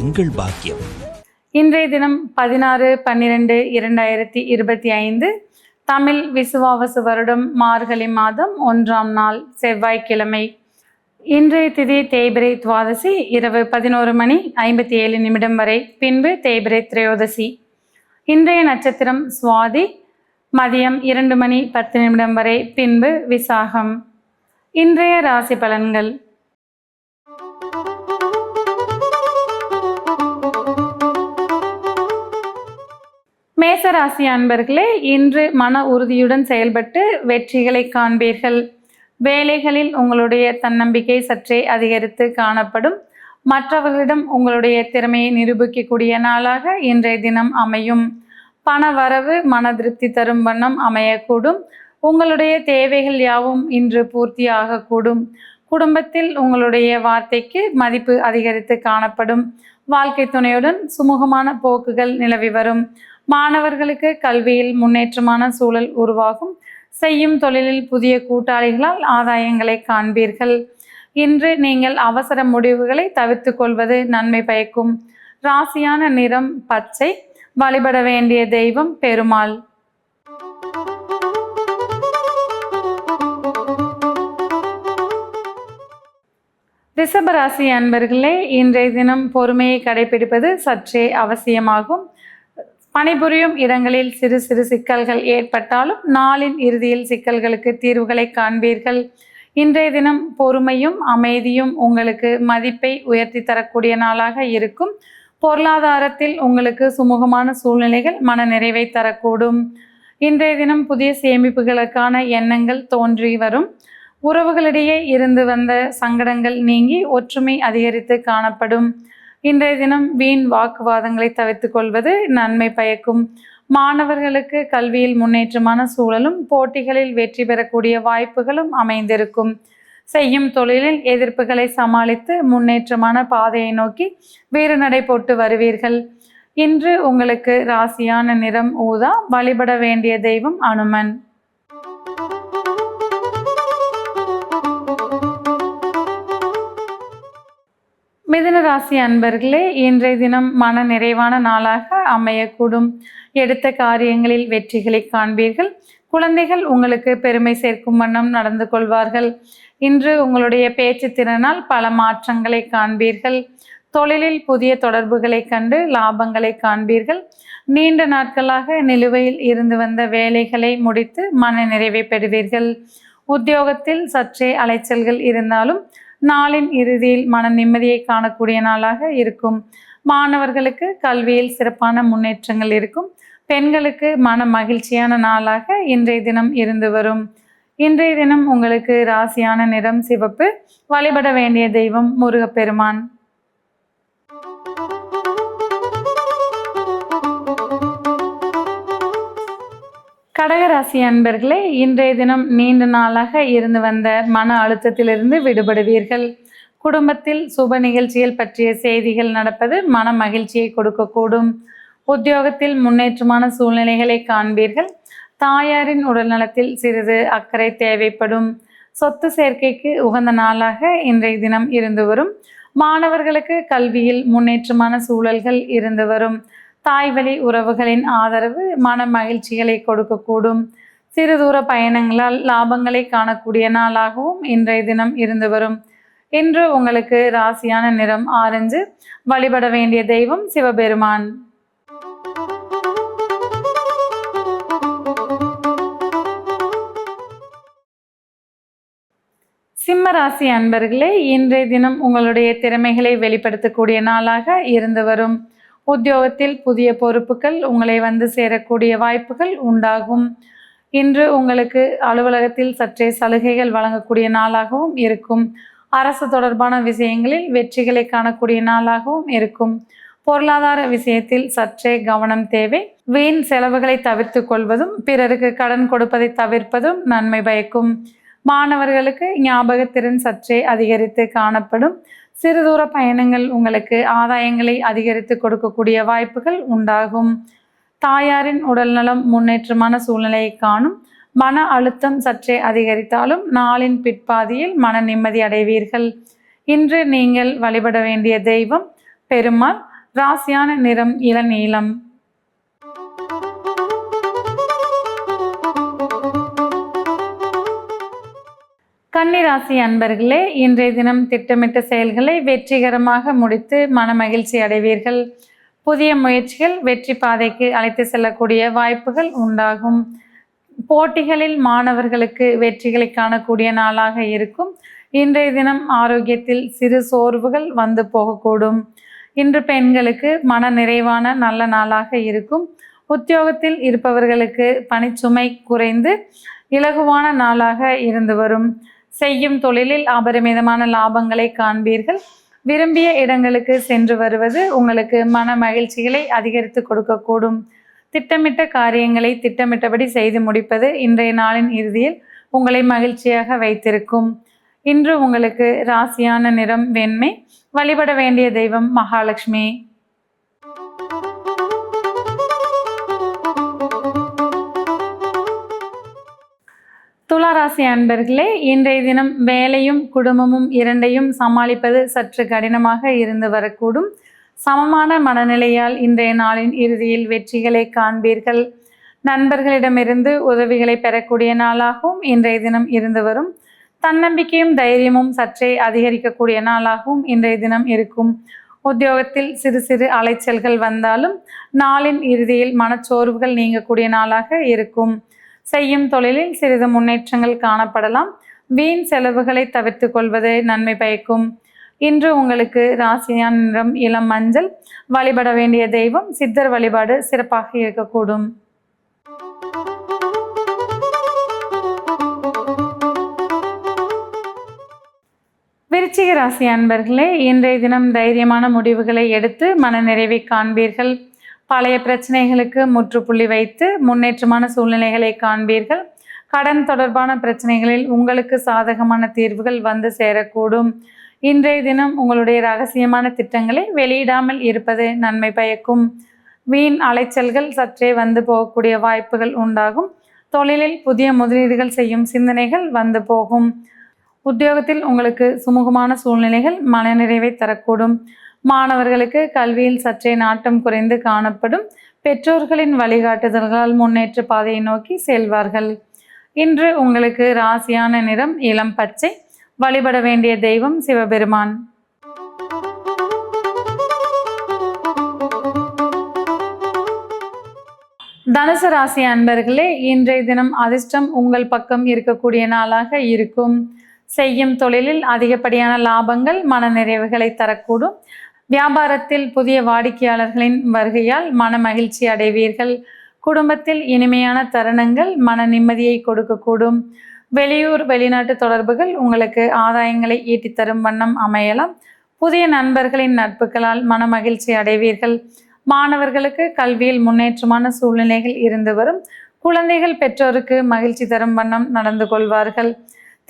எங்கள் பாக்கியம். இன்றைய தினம் பதினாறு பன்னிரெண்டு இரண்டாயிரத்தி இருபத்தி ஐந்து தமிழ் விசுவாவசு வருடம் மார்கழி மாதம் ஒன்றாம் நாள் செவ்வாய்க்கிழமை. இன்றைய திதி தேய்பிரை துவாதசி இரவு பதினோரு மணி ஐம்பத்தி ஏழு நிமிடம் வரை பின்பு தேய்பிரை திரையோதசி. இன்றைய நட்சத்திரம் சுவாதி மதியம் இரண்டு மணி பத்து நிமிடம் வரை பின்பு விசாகம். இன்றைய ராசி பலன்கள். மேசராசி அன்பர்களே இன்று மன உறுதியுடன் செயல்பட்டு வெற்றிகளை காண்பீர்கள். வேலைகளில் உங்களுடைய தன்னம்பிக்கை சற்றே அதிகரித்து காணப்படும். மற்றவர்களிடம் உங்களுடைய திறமையை நிரூபிக்கக்கூடிய நாளாக இன்றைய தினம் அமையும். பண வரவு மன திருப்தி தரும் வண்ணம் அமையக்கூடும். உங்களுடைய தேவைகள் யாவும் இன்று பூர்த்தியாகக்கூடும். குடும்பத்தில் உங்களுடைய வார்த்தைக்கு மதிப்பு அதிகரித்து காணப்படும். வாழ்க்கை துணையுடன் சுமூகமான போக்குகள் நிலவி வரும். மாணவர்களுக்கு கல்வியில் முன்னேற்றமான சூழல் உருவாகும். செய்யும் தொழிலில் புதிய கூட்டாளிகளால் ஆதாயங்களை காண்பீர்கள். இன்று நீங்கள் அவசர முடிவுகளை தவிர்த்து கொள்வது நன்மை பயக்கும். ராசியான நிறம் பச்சை. வழிபட வேண்டிய தெய்வம் பெருமாள். ரிஷபராசி அன்பர்களே இன்றைய தினம் பொறுமையை கடைபிடிப்பது சற்றே அவசியமாகும். பணிபுரியும் இடங்களில் சிறு சிறு சிக்கல்கள் ஏற்பட்டாலும் நாளின் இறுதியில் சிக்கல்களுக்கு தீர்வுகளை காண்பீர்கள். இன்றைய தினம் பொறுமையும் அமைதியும் உங்களுக்கு மதிப்பை உயர்த்தி தரக்கூடிய நாளாக இருக்கும். பொருளாதாரத்தில் உங்களுக்கு சுமூகமான சூழ்நிலைகள் மன நிறைவை தரக்கூடும். இன்றைய தினம் புதிய சேமிப்புகளுக்கான எண்ணங்கள் தோன்றி வரும். உறவுகளிடையே இருந்து வந்த சங்கடங்கள் நீங்கி ஒற்றுமை அதிகரித்து காணப்படும். இன்றைய தினம் வீண் வாக்குவாதங்களை தவிர்த்துக் கொள்வது நன்மை பயக்கும். மாணவர்களுக்கு கல்வியில் முன்னேற்றமான சூழலும் போட்டிகளில் வெற்றி பெறக்கூடிய வாய்ப்புகளும் அமைந்திருக்கும். செய்யும் தொழிலில் எதிர்ப்புகளை சமாளித்து முன்னேற்றமான பாதையை நோக்கி வேறு நடை போட்டு வருவீர்கள். இன்று உங்களுக்கு ராசியான நிறம் ஊதா வழிபட வேண்டிய தெய்வம் அனுமன். மிதனராசி அன்பர்களே இன்றைய தினம் மன நிறைவான நாளாக அமையக்கூடும். எடுத்த காரியங்களில் வெற்றிகளை காண்பீர்கள். குழந்தைகள் உங்களுக்கு பெருமை சேர்க்கும் வண்ணம் நடந்து கொள்வார்கள். இன்று உங்களுடைய பேச்சு திறனால் பல மாற்றங்களை காண்பீர்கள். தொழிலில் புதிய தொடர்புகளை கண்டு லாபங்களை காண்பீர்கள். நீண்ட நாட்களாக நிலுவையில் இருந்து வந்த வேலைகளை முடித்து மன நிறைவை பெறுவீர்கள். உத்தியோகத்தில் சற்றே அலைச்சல்கள் இருந்தாலும் நாளின் இறுதியில் மன நிம்மதியை காணக்கூடிய நாளாக இருக்கும். மாணவர்களுக்கு கல்வியில் சிறப்பான முன்னேற்றங்கள் இருக்கும். பெண்களுக்கு மன மகிழ்ச்சியான நாளாக இன்றைய தினம் இருந்து வரும். இன்றைய தினம் உங்களுக்கு ராசியான நிறம் சிவப்பு. வழிபட வேண்டிய தெய்வம் முருகப்பெருமான். கடகராசி அன்பர்களே இன்றைய தினம் நீண்ட நாளாக இருந்து வந்த மன அழுத்தத்திலிருந்து விடுபடுவீர்கள். குடும்பத்தில் சுப நிகழ்ச்சிகள் பற்றிய செய்திகள் நடப்பது மன மகிழ்ச்சியை கொடுக்கக்கூடும். உத்தியோகத்தில் முன்னேற்றமான சூழ்நிலைகளை காண்பீர்கள். தாயாரின் உடல்நலத்தில் சிறிது அக்கறை தேவைப்படும். சொத்து சேர்க்கைக்கு உகந்த நாளாக இன்றைய தினம் இருந்து வரும். மாணவர்களுக்கு கல்வியில் முன்னேற்றமான சூழல்கள் இருந்து வரும். தாய்வழி உறவுகளின் ஆதரவு மன மகிழ்ச்சிகளை கொடுக்கக்கூடும். சிறு தூர பயணங்களால் லாபங்களை காணக்கூடிய நாளாகவும் இன்றைய தினம் இருந்து வரும். இன்று உங்களுக்கு ராசியான நிறம் ஆரஞ்சு. வழிபட வேண்டிய தெய்வம் சிவபெருமான். சிம்ம ராசி அன்பர்களே இன்றைய தினம் உங்களுடைய திறமைகளை வெளிப்படுத்தக்கூடிய நாளாக இருந்து வரும். உத்தியோகத்தில் புதிய பொறுப்புகள் உங்களை வந்து சேரக்கூடிய வாய்ப்புகள் உண்டாகும். இன்று உங்களுக்கு அலுவலகத்தில் சற்றே சலுகைகள் வழங்கக்கூடிய நாளாகவும் இருக்கும். அரசு தொடர்பான விஷயங்களில் வெற்றிகளை காணக்கூடிய நாளாகவும் இருக்கும். பொருளாதார விஷயத்தில் சற்றே கவனம் தேவை. வீண் செலவுகளை தவிர்த்து கொள்வதும் பிறருக்கு கடன் கொடுப்பதை தவிர்ப்பதும் நன்மை பயக்கும். மாணவர்களுக்கு ஞாபகத்திறன் சற்றே அதிகரித்து காணப்படும். சிறு தூர பயணங்கள் உங்களுக்கு ஆதாயங்களை அதிகரித்து கொடுக்கக்கூடிய வாய்ப்புகள் உண்டாகும். தாயாரின் உடல்நலம் முன்னேற்றமான சூழ்நிலையை காணும். மன அழுத்தம் சற்றே அதிகரித்தாலும் நாளின் பிற்பாதியில் மன நிம்மதி அடைவீர்கள். இன்று நீங்கள் வழிபட வேண்டிய தெய்வம் பெருமாள். ராசியான நிறம் இளநீளம் கன்னிராசி அன்பர்களே இன்றைய தினம் திட்டமிட்ட செயல்களை வெற்றிகரமாக முடித்து மனமகிழ்ச்சி அடைவீர்கள். புதிய முயற்சிகள் வெற்றி பாதைக்கு அழைத்து செல்லக்கூடிய வாய்ப்புகள் உண்டாகும். போட்டிகளில் மாணவர்களுக்கு வெற்றிகளை காணக்கூடிய நாளாக இருக்கும். இன்றைய தினம் ஆரோக்கியத்தில் சிறு சோர்வுகள் வந்து போகக்கூடும். இன்று பெண்களுக்கு மன நிறைவான நல்ல நாளாக இருக்கும். உத்தியோகத்தில் இருப்பவர்களுக்கு பணிச்சுமை குறைந்து இலகுவான நாளாக இருந்து வரும். செய்யும் தொழிலில் அபரிமிதமான லாபங்களை காண்பீர்கள். விரும்பிய இடங்களுக்கு சென்று வருவது உங்களுக்கு மன மகிழ்ச்சிகளை அதிகரித்து கொடுக்கக்கூடும். திட்டமிட்ட காரியங்களை திட்டமிட்டபடி செய்து முடிப்பது இன்றைய நாளின் இறுதியில் உங்களை மகிழ்ச்சியாக வைத்திருக்கும். இன்று உங்களுக்கு ராசியான நிறம் வெண்மை வழிபட வேண்டிய தெய்வம் மகாலட்சுமி. துளாராசி அன்பர்களே இன்றைய தினம் வேலையும் குடும்பமும் இரண்டையும் சமாளிப்பது சற்று கடினமாக இருந்து வரக்கூடும். சமமான மனநிலையால் இன்றைய நாளின் இறுதியில் வெற்றிகளை காண்பீர்கள். நண்பர்களிடமிருந்து உதவிகளை பெறக்கூடிய நாளாகவும் இன்றைய தினம் இருந்து வரும். தன்னம்பிக்கையும் தைரியமும் சற்றே அதிகரிக்கக்கூடிய நாளாகவும் இன்றைய தினம் இருக்கும். உத்தியோகத்தில் சிறு சிறு அலைச்சல்கள் வந்தாலும் நாளின் இறுதியில் மனச்சோர்வுகள் நீங்கக்கூடிய நாளாக இருக்கும். செய்யும் தொழிலில் சிறிது முன்னேற்றங்கள் காணப்படலாம். வீண் செலவுகளை தவிர்த்து கொள்வது நன்மை பயக்கும். இன்று உங்களுக்கு ராசியான் நிறம் இளம் மஞ்சள் வழிபட வேண்டிய தெய்வம் சித்தர் வழிபாடு சிறப்பாக இருக்கக்கூடும். விருச்சிக ராசி அன்பர்களே இன்றைய தினம் தைரியமான முடிவுகளை எடுத்து மனநிறைவை காண்பீர்கள். பழைய பிரச்சனைகளுக்கு முற்றுப்புள்ளி வைத்து முன்னேற்றமான சூழ்நிலைகளை காண்பீர்கள். கடன் தொடர்பான பிரச்சனைகளில் உங்களுக்கு சாதகமான தீர்வுகள் வந்து சேரக்கூடும். இன்றைய தினம் உங்களுடைய ரகசியமான திட்டங்களை வெளியிடாமல் இருப்பது நன்மை பயக்கும். வீண் அலைச்சல்கள் சற்றே வந்து போகக்கூடிய வாய்ப்புகள் உண்டாகும். தொழிலில் புதிய முதலீடுகள் செய்யும் சிந்தனைகள் வந்து போகும். உத்தியோகத்தில் உங்களுக்கு சுமூகமான சூழ்நிலைகள் மனநிறைவை தரக்கூடும். மாணவர்களுக்கு கல்வியில் சற்றே நாட்டம் குறைந்து காணப்படும் பெற்றோர்களின் வழிகாட்டுதல்களால் முன்னேற்ற பாதையை நோக்கி செல்வார்கள். இன்று உங்களுக்கு ராசியான நிறம் இளம் பச்சை. வழிபட வேண்டிய தெய்வம் சிவபெருமான். தனுசு ராசி அன்பர்களே இன்றைய தினம் அதிர்ஷ்டம் உங்கள் பக்கம் இருக்கக்கூடிய நாளாக இருக்கும். செய்யும் தொழிலில் அதிகப்படியான லாபங்கள் மனநிறைவுகளை தரக்கூடும். வியாபாரத்தில் புதிய வாடிக்கையாளர்களின் வருகையால் மன மகிழ்ச்சி அடைவீர்கள். குடும்பத்தில் இனிமையான தருணங்கள் மன நிம்மதியை கொடுக்கக்கூடும். வெளியூர் வெளிநாட்டு தொடர்புகள் உங்களுக்கு ஆதாயங்களை ஈட்டித்தரும் வண்ணம் அமையலாம். புதிய நண்பர்களின் நட்புகளால் மன மகிழ்ச்சி அடைவீர்கள். மாணவர்களுக்கு கல்வியில் முன்னேற்றமான சூழ்நிலைகள் இருந்து வரும். குழந்தைகள் பெற்றோருக்கு மகிழ்ச்சி தரும் வண்ணம் நடந்து கொள்வார்கள்.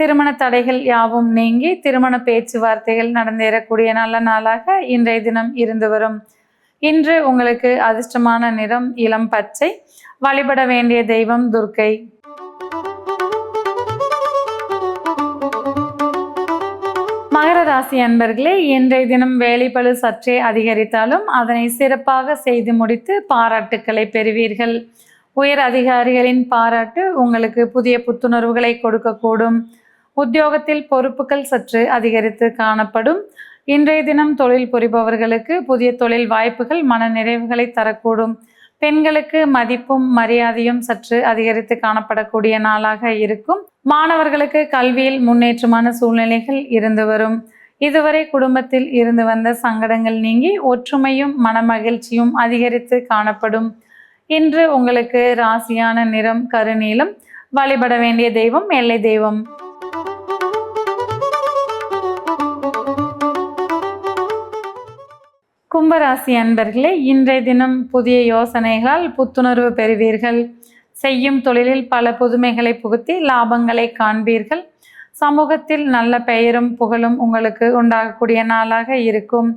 திருமண தடைகள் யாவும் நீங்கி திருமண பேச்சுவார்த்தைகள் நடந்தேறக்கூடிய நல்ல நாளாக இன்றைய தினம் இருந்து வரும். இன்று உங்களுக்கு அதிர்ஷ்டமான நிறம் இளம் பச்சை வழிபட வேண்டிய தெய்வம் துர்க்கை. மகர ராசி அன்பர்களே இன்றைய தினம் வேலைப்பழு சற்றே அதிகரித்தாலும் அதனை சிறப்பாக செய்து முடித்து பாராட்டுக்களை பெறுவீர்கள். உயர் அதிகாரிகளின் பாராட்டு உங்களுக்கு புதிய புத்துணர்வுகளை கொடுக்கக்கூடும். உத்தியோகத்தில் பொறுப்புகள் சற்று அதிகரித்து காணப்படும். இன்றைய தினம் தொழில் புரிபவர்களுக்கு புதிய தொழில் வாய்ப்புகள் மன நிறைவுகளை தரக்கூடும். பெண்களுக்கு மதிப்பும் மரியாதையும் சற்று அதிகரித்து காணப்படக்கூடிய நாளாக இருக்கும். மாணவர்களுக்கு கல்வியில் முன்னேற்றமான சூழ்நிலைகள் இருந்து வரும். இதுவரை குடும்பத்தில் இருந்து வந்த சங்கடங்கள் நீங்கி ஒற்றுமையும் மனமகிழ்ச்சியும் அதிகரித்து காணப்படும். இன்று உங்களுக்கு ராசியான நிறம் கருநீலம். வழிபட வேண்டிய தெய்வம் எல்லை தெய்வம். கும்பராசி அன்பர்களே இன்றைய தினம் புதிய யோசனைகளால் புத்துணர்வு பெறுவீர்கள். செய்யும் தொழிலில் பல புதுமைகளை புகுத்தி லாபங்களை காண்பீர்கள். சமூகத்தில் நல்ல பெயரும் புகழும் உங்களுக்கு உண்டாகக்கூடிய நாளாக இருக்கும்.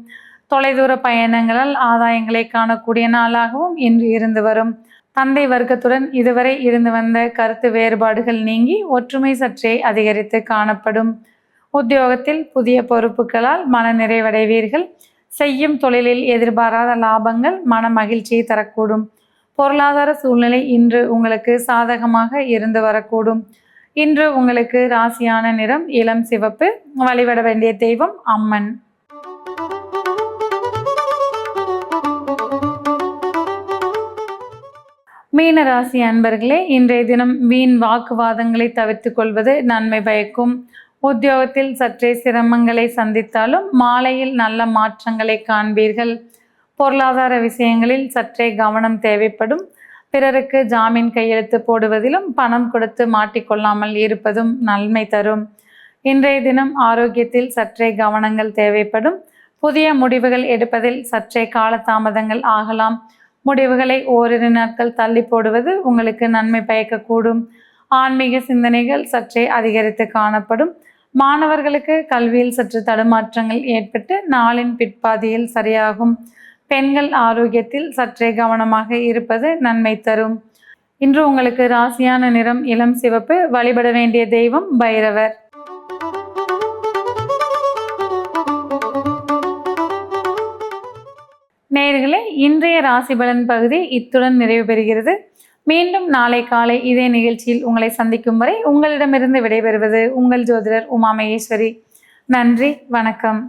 தொலைதூர பயணங்களால் ஆதாயங்களை காணக்கூடிய நாளாகவும் இன்று இருந்து வரும். தந்தை வர்க்கத்துடன் இதுவரை இருந்து வந்த கருத்து வேறுபாடுகள் நீங்கி ஒற்றுமை சற்றே அதிகரித்து காணப்படும். உத்தியோகத்தில் புதிய பொறுப்புகளால் மன நிறைவடைவீர்கள் செய்யும் தொழிலில் எதிர்பாராத லாபங்கள் மன மகிழ்ச்சியை தரக்கூடும். பொருளாதார சூழ்நிலை இன்று உங்களுக்கு சாதகமாக இருந்து வரக்கூடும். இன்று உங்களுக்கு ராசியான நிறம் இளம் சிவப்பு. வழிபட வேண்டிய தெய்வம் அம்மன். மீன ராசி அன்பர்களே இன்றைய தினம் வீண் வாக்குவாதங்களை தவிர்த்துக் கொள்வது நன்மை பயக்கும். உத்தியோகத்தில் சற்றே சிரமங்களை சந்தித்தாலும் மாலையில் நல்ல மாற்றங்களை காண்பீர்கள். பொருளாதார விஷயங்களில் சற்றே கவனம் தேவைப்படும். பிறருக்கு ஜாமீன் கையெழுத்து போடுவதிலும் பணம் கொடுத்து மாட்டிக்கொள்ளாமல் இருப்பதும் நன்மை தரும். இன்றைய தினம் ஆரோக்கியத்தில் சற்றே கவனங்கள் தேவைப்படும். புதிய முடிவுகள் எடுப்பதில் சற்றே காலதாமதங்கள் ஆகலாம். முடிவுகளை ஓரிரு நாட்கள் தள்ளி போடுவது உங்களுக்கு நன்மை பயக்கக்கூடும். ஆன்மீக சிந்தனைகள் சற்றே அதிகரித்து காணப்படும். மாணவர்களுக்கு கல்வியில் சற்று தடுமாற்றங்கள் ஏற்பட்டு நாளின் பிற்பாதியில் சரியாகும். பெண்கள் ஆரோக்கியத்தில் சற்றே கவனமாக இருப்பது நன்மை தரும். இன்று உங்களுக்கு ராசியான நிறம் இளம் சிவப்பு வழிபட வேண்டிய தெய்வம் பைரவர். நேர்களே இன்றைய ராசி பலன் பகுதி இத்துடன் நிறைவு பெறுகிறது. மீண்டும் நாளை காலை இதே நிகழ்ச்சியில் உங்களை சந்திக்கும் வரை உங்களிடமிருந்து விடைபெறுவது உங்கள் ஜோதிடர் உமா மகேஸ்வரி நன்றி வணக்கம்.